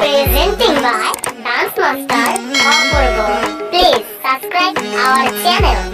Presenting by Dance Master Apurvo. Please subscribe our channel.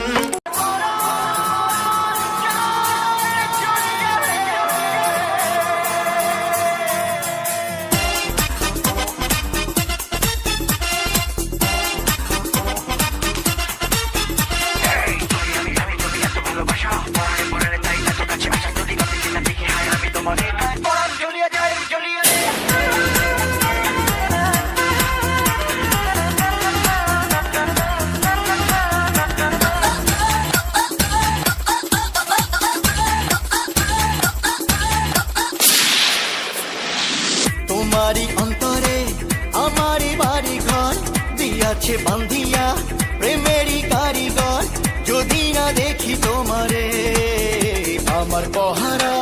তোমারই অন্তরে, আমারই বাড়ি ঘর দিয়াছে বান্ধিয়া প্রেমেরই কারিগর, যদি না দেখি তোমারে, আমার পহারা।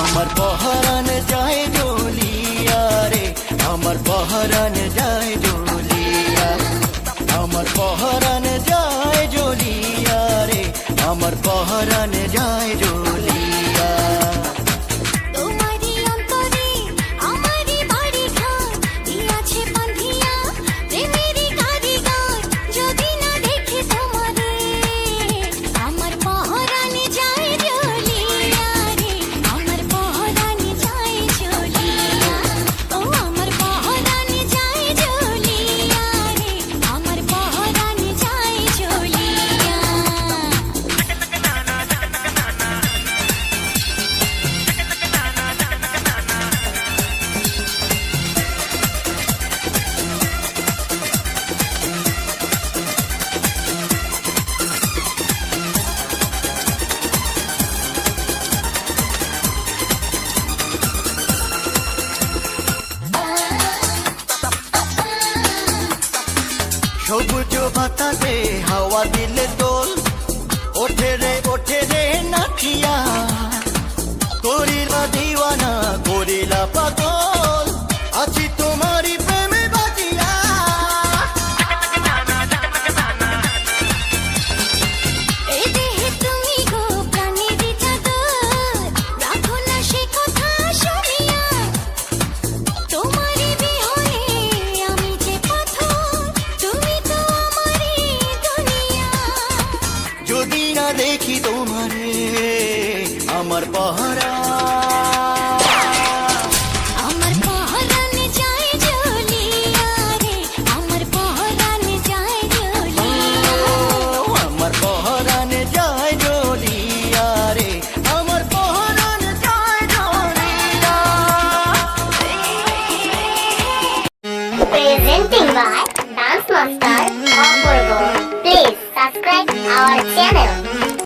আমার পহারান যায় জ্বলিয়া রে, আমার পহারান যায় জ্বলিয়া আমার পহারান যায় জ্বলিয়া রে, আমার পহারান যায় সবুজ বাতাসে হাওয়া দিলে দোল। ওঠে রে ওঠে রে নাচিয়া। করিলা দিওয়ানা করিলা পাগল। তোমারে আমার পহরা।